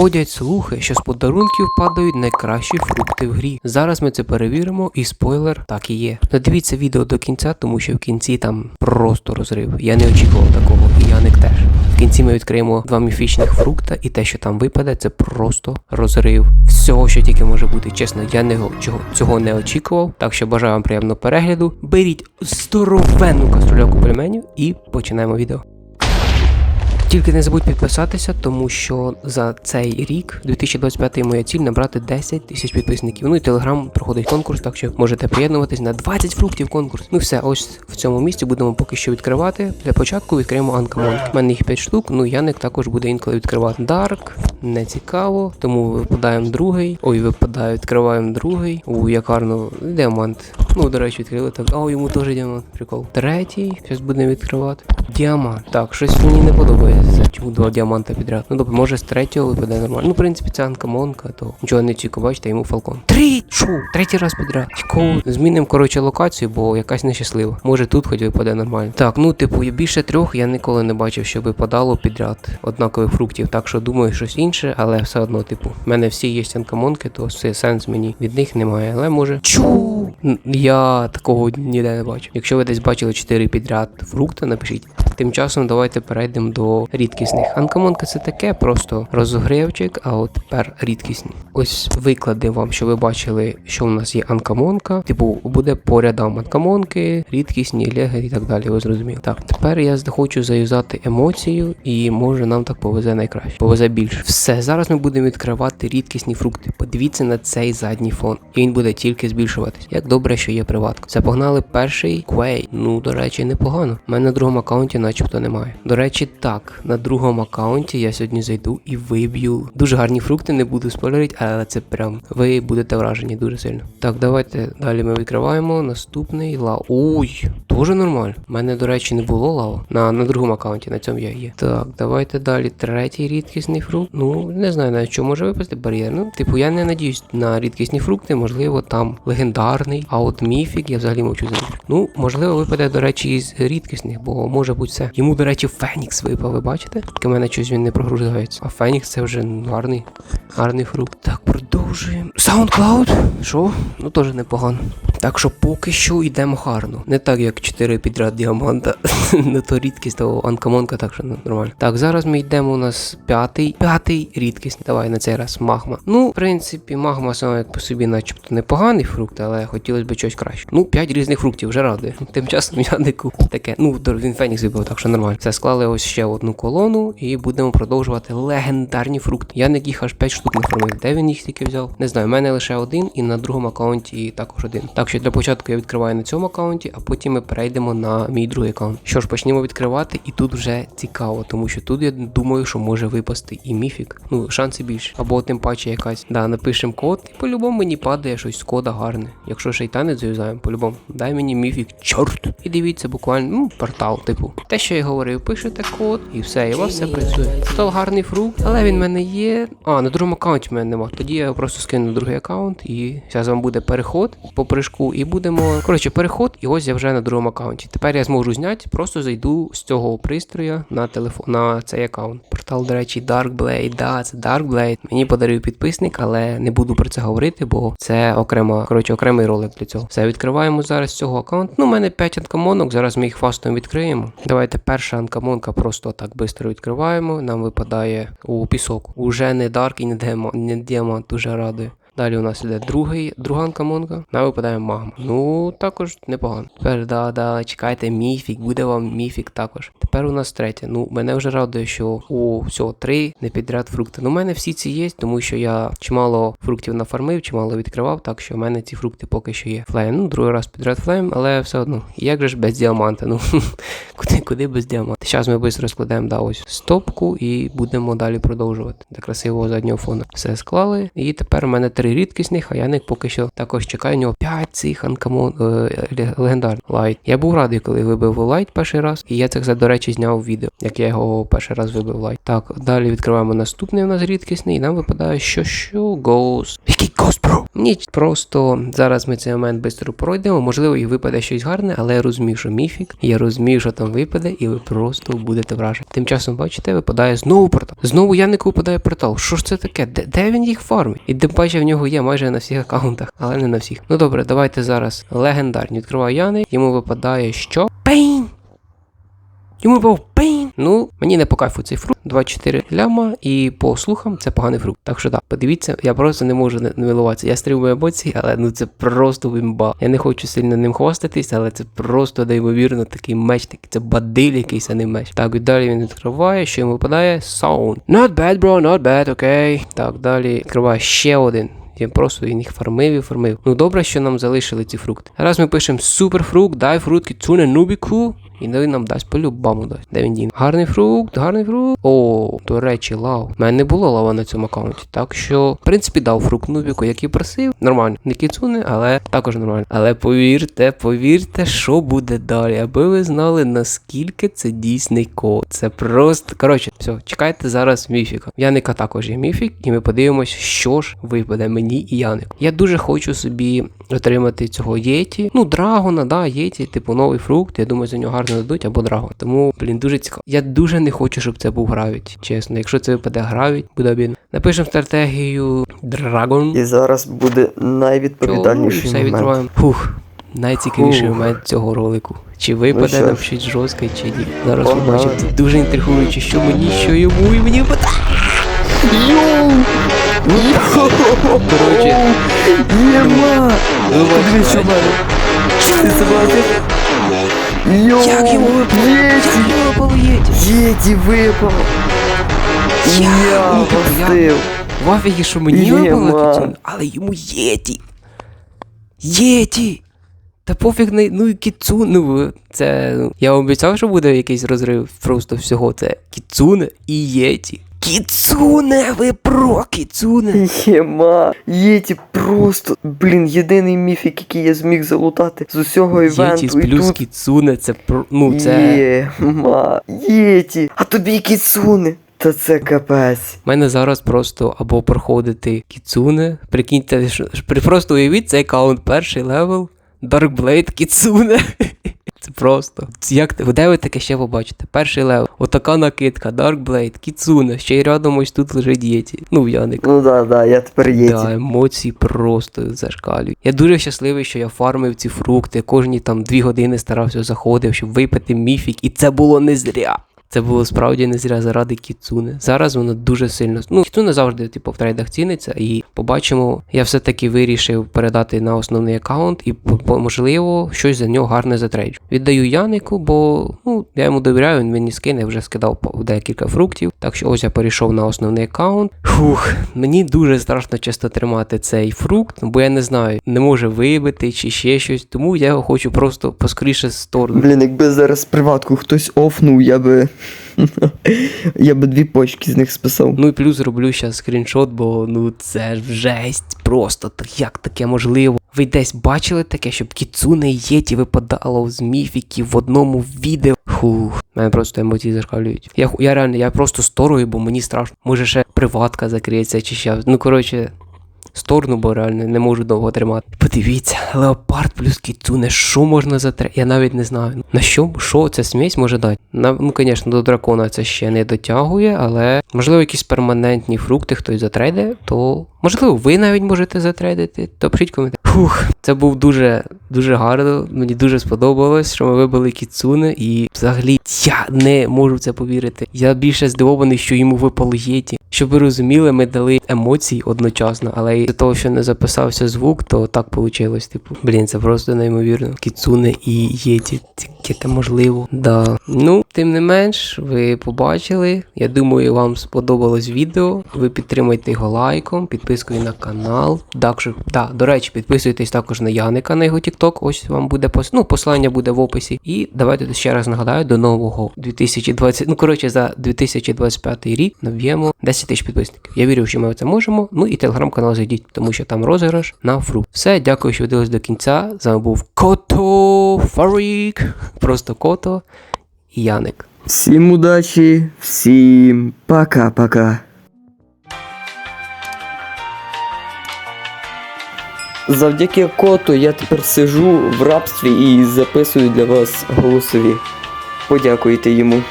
Ходять слухи, що з подарунків падають найкращі фрукти в грі. Зараз ми це перевіримо, і спойлер так і є. Додивіться відео до кінця, тому що в кінці там просто розрив. Я не очікував такого, і Яник теж. В кінці ми відкриємо два міфічних фрукта, і те, що там випаде, це просто розрив всього, що тільки може бути. Чесно, я не чого цього не очікував. Так що бажаю вам приємного перегляду. Беріть здоровенну кастрюляку пельменів і починаємо відео. Тільки не забудь підписатися, тому що за цей рік, 2025, моя ціль набрати 10 тисяч підписників. Ну і телеграм проходить конкурс, так що можете приєднуватись на 20 фруктів конкурс. Ну все, ось в цьому місці будемо поки що відкривати. Для початку відкриємо анкамон. У мене їх 5 штук. Ну Яник також буде інколи відкривати. Дарк, не цікаво, тому випадаємо другий. Ой, випадає, відкриваємо другий. У як гарно діамант. Ну, до речі, відкрили так. О, йому теж діамант. Прикол. Третій. Зараз будемо відкривати. Діамант. Так, щось мені не подобається. Чому два діаманта підряд? Ну добре, може з третього випаде нормально. Ну, в принципі, це анкамонка, то нічого не чіко, бачите, йому фалкон. Три! Шу! Третій раз підряд. Цікаво. Змінимо, коротше, локацію, бо якась нещаслива. Може тут хоч випаде нормально. Так, ну типу, більше трьох я ніколи не бачив, що випадало підряд однакових фруктів. Так що думаю, щось інше, але все одно, типу, в мене всі є анкамонки, то все сенс мені від них немає. Але може. Чу! Я такого ніде не бачив. Якщо ви десь бачили 4 підряд фрукта, напишіть. Тим часом давайте перейдемо до рідкісних. Анкамонка це таке, просто розогрівчик, а от тепер рідкісні. Ось виклади вам, що ви бачили, що у нас є анкамонка. Типу, буде по рядам анкамонки, рідкісні, леги і так далі. Ви зрозуміли. Так, тепер я хочу заюзати емоцію, і може нам так повезе найкраще. Повезе більше. Все, зараз ми будемо відкривати рідкісні фрукти. Подивіться на цей задній фон. І він буде тільки збільшуватись. Як добре, що є приватка. Це погнали перший квей. Ну, до речі, непогано. У мене на другому аккаунті начебто немає. До речі, так, на другому аккаунті я сьогодні зайду і виб'ю дуже гарні фрукти, не буду спойлерити, але це прям ви будете вражені дуже сильно. Так, давайте далі ми відкриваємо. Наступний лав. Ой, дуже нормально. У мене, до речі, не було лава. На, на другому аккаунті, на цьому я є. Так, давайте далі. Третій рідкісний фрукт. Ну, не знаю навіть, що може випасти бар'єр. Ну, типу, я не надіюсь на рідкісні фрукти, можливо, там легендарний, а от міфік, я взагалі мовчу за міфік. Ну, можливо, випаде, до речі, із рідкісних, бо може бути це. Йому, до речі, Фенікс випав, ви бачите? Тільки мене щось він не прогружається. А Фенікс це вже гарний, гарний фрукт. Так, продовжуємо. SoundCloud? Що? Ну теж непогано. Так що поки що йдемо гарно. Не так, як 4 підряд діаманта. Не то рідкість, то анкамонка, так що нормально. Так, зараз ми йдемо у нас п'ятий. П'ятий рідкість. Давай на цей раз магма. Ну, в принципі, магма сама як по собі, начебто, непоганий фрукт, але хотілося б щось краще. Ну, 5 різних фруктів вже радує. Тим часом я не куплю таке. Ну, він Фенікс вибив, так що нормально. Все, склали ось ще одну колону і будемо продовжувати легендарні фрукти. Я не їх аж 5 штук нафармив. Де він їх тільки взяв? Не знаю, в мене лише один і на другому аккаунті також один. Так що для початку я відкриваю на цьому аккаунті, а потім ми перейдемо на мій другий аккаунт. Що ж, почнемо відкривати, і тут вже цікаво, тому що тут я думаю, що може випасти і міфік. Ну, шанси більше. Або тим паче якась. Да, напишемо код, і по-любому мені падає щось з кода гарне. Якщо шейтанець заюзаємо, по-любому. Дай мені міфік, чорт. І дивіться, буквально, ну, портал, типу. Те, що я говорив, пишете код, і все, і у вас все працює. Портал гарний фрукт, але він в мене є. А, на другому аккаунті в мене нема. Тоді я просто скину другий аккаунт, і зараз вам буде переход по прыжку, і будемо. Коротше, переход, і ось я вже на другому аккаунті. Тепер я зможу зняти, просто зайду з цього пристрою на телефон на цей аккаунт. Портал, до речі, Darkblade, да, це Darkblade. Мені подарив підписник, але не буду про це говорити, бо це окрема, коротше, окремий ролик для цього. Все, відкриваємо зараз цього аккаунту. Ну, у мене 5 анкамонок, зараз ми їх фастом відкриємо. Давайте перша анкамонка просто так швидко відкриваємо. Нам випадає у пісок. Уже не дарк і не діамант, не діамант дуже радує. Далі у нас іде другий, друга анкамонка, нам випадає магма. Ну, також непогано. Тепер, да, да, чекайте, міфік, буде вам міфік також. Тепер у нас третє. Ну, мене вже радує, що у всього три не підряд фрукти. Ну, у мене всі ці є, тому що я чимало фруктів нафармив, чимало відкривав, так що в мене ці фрукти поки що є. Флейм, ну, другий раз підряд флейм, але все одно. Як же ж без діаманта? Ну, куди, куди без діаманта? Зараз ми швидко розкладемо да, ось стопку і будемо далі продовжувати. До красивого заднього фону. Все склали. І тепер у мене три 4 рідкісних, а Яник поки що також чекає. У нього 5 цих анкамон е, легендарних лайт. Я був радий, коли вибив лайт перший раз, і я це, до речі, зняв відео, як я його перший раз вибив лайт. Так, далі відкриваємо наступний у нас рідкісний, і нам випадає, що що Ghost. Який Ghost, бро? Ніч, просто зараз ми цей момент швидко пройдемо. Можливо, і випаде щось гарне, але я розумію, що міфік. Я розумію, що там випаде, і ви просто будете вражені. Тим часом, бачите, випадає знову портал. Знову Янику випадає портал. Що ж це таке? Де, де він їх фармить? І тим паче в нього є майже на всіх аккаунтах, але не на всіх. Ну добре, давайте зараз легендарні. Відкриваю Яник, йому випадає що? Пейн! Йому випав пейн. Ну, мені не по кайфу цей фрукт. 24 ляма, і по слухам це поганий фрукт. Так що так, подивіться, я просто не можу не, милуватися. Я стримую емоції, але ну це просто вимба. Я не хочу сильно ним хвастатись, але це просто неймовірно такий меч, такий це бадиль якийсь, а не меч. Так, і далі він відкриває, що йому випадає Sound. Not bad, bro, not bad, окей. Так, далі відкриває ще один. Я просто він їх фармив і фармив. Ну добре, що нам залишили ці фрукти. Зараз ми пишемо суперфрукт, дай фрукт цуне нубіку. І він нам дасть по-любому дасть. Де він дін? Гарний фрукт, гарний фрукт. О, до речі, лав. У мене не було лава на цьому аккаунті. Так що, в принципі, дав фрукт нубіку, який просив. Нормально. Не кіцуне, але також нормально. Але повірте, повірте, що буде далі. Аби ви знали, наскільки це дійсний код. Це просто. Коротше, все, чекайте зараз міфіка. Яника також є міфік, і ми подивимось, що ж випаде мені і Янику. Я дуже хочу собі отримати цього єті. Ну, драгона, да, єті, типу новий фрукт. Я думаю, за нього гарно дадуть або драгон. Тому, блін, дуже цікаво. Я дуже не хочу, щоб це був гравіт. Чесно, якщо це випаде гравіт, буде обідно. Напишемо стратегію Драгон. І зараз буде найвідповідальніший момент. відкриваємо. Фух. Найцікавіший Фух. момент цього ролику. Чи випаде що нам щось жорстке, чи ні. Зараз побачимо. Це дуже інтригуюче, що мені, що йому, і мені випадає. Йоу! Коротше, Єма! ну, Подивись, що мене. Ти це бачиш? Йоу! Як йому випало? Єті! Йому випало єті? Єті випав! Я Ну, типу, я- гостив! В афігі, що мені Єма. випало кіцуне, але йому єті. Єті! Та пофіг на ну і кіцуне. Ну, це. ну, Я обіцяв, що буде якийсь розрив просто всього. Це кіцуне і єті. Кіцуне, ви про кіцуне. Єма! Єті просто, блін, єдиний міфік, який я зміг залутати з усього Єті івенту. з І плюс тут кіцуне, це про. Ну, це. Єма! Єті! А тобі кіцуне! Та це капець. У мене зараз просто або проходити кіцуне. Прикиньте, просто уявіть цей аккаунт перший левел. Darkblade кіцуне. Це просто. Як ти- де ви таке ще побачите? Перший левел. Отака накидка, Darkblade, кіцуне. Ще й рядом ось тут лежить Єті. Ну, Яник. Ну да, да, я тепер єті. Да, емоції просто зашкалюють. Я дуже щасливий, що я фармив ці фрукти. Кожні там дві години старався заходив, щоб випити міфік, і це було не зря. Це було справді не зря заради кіцуни. Зараз воно дуже сильно. Ну, кіцуне завжди, типу, в трейдах ціниться, і побачимо, я все-таки вирішив передати на основний аккаунт і, можливо, щось за нього гарне затрейджу. Віддаю Янику, бо ну, я йому довіряю, він мені скине, вже скидав декілька фруктів. Так що ось я перейшов на основний аккаунт. Фух, мені дуже страшно часто тримати цей фрукт, бо я не знаю, не може вибити чи ще щось, тому я його хочу просто поскоріше сторону. Блін, якби зараз приватку хтось офнув, я би. Я би дві почки з них списав. Ну і плюс зроблю зараз скріншот, бо ну це ж жесть. Просто так як таке можливо. Ви десь бачили таке, щоб кіцуне єті випадало з міфіків в одному відео. Фух, мене просто емоції зашкалюють. Я, я реально, я просто сторую, бо мені страшно. Може ще приватка закриється чи ще. Ну коротше. Сторону, бо реально не можу довго тримати. Подивіться, леопард плюс кіцуне, що можна затре? Я навіть не знаю. На що, що ця смесь може дати? На, ну, звісно, до дракона це ще не дотягує, але можливо якісь перманентні фрукти хтось затрейде, то можливо ви навіть можете затрейдити. То пишіть коментар. Фух, це був дуже дуже гарно. Мені дуже сподобалось, що ми вибили кіцуне, і взагалі я не можу в це повірити. Я більше здивований, що йому випало єті. Щоб ви розуміли, ми дали емоції одночасно, але із того, що не записався звук, то так вийшло. Типу, блін, це просто неймовірно. Кіцуне і єті. Яке можливо. Да. Ну, тим не менш, ви побачили. Я думаю, вам сподобалось відео. Ви підтримайте його лайком, підпискою на канал. Так, що, да, до речі, підписуйтесь також на Яника на його TikTok. Ось вам буде пос... ну, посилання буде в описі. І давайте ще раз нагадаю, до нового 2020, ну коротше, за 2025 рік наб'ємо 10 тисяч підписників. Я вірю, що ми це можемо. Ну і телеграм-канал зайдіть, тому що там розіграш на фрукт. Все, дякую, що ви дивились до кінця. З вами був Кото Фарік. Просто Кото і Яник. Всім удачі, всім пока-пока. Завдяки коту я тепер сижу в рабстві і записую для вас голосові. Подякуйте йому.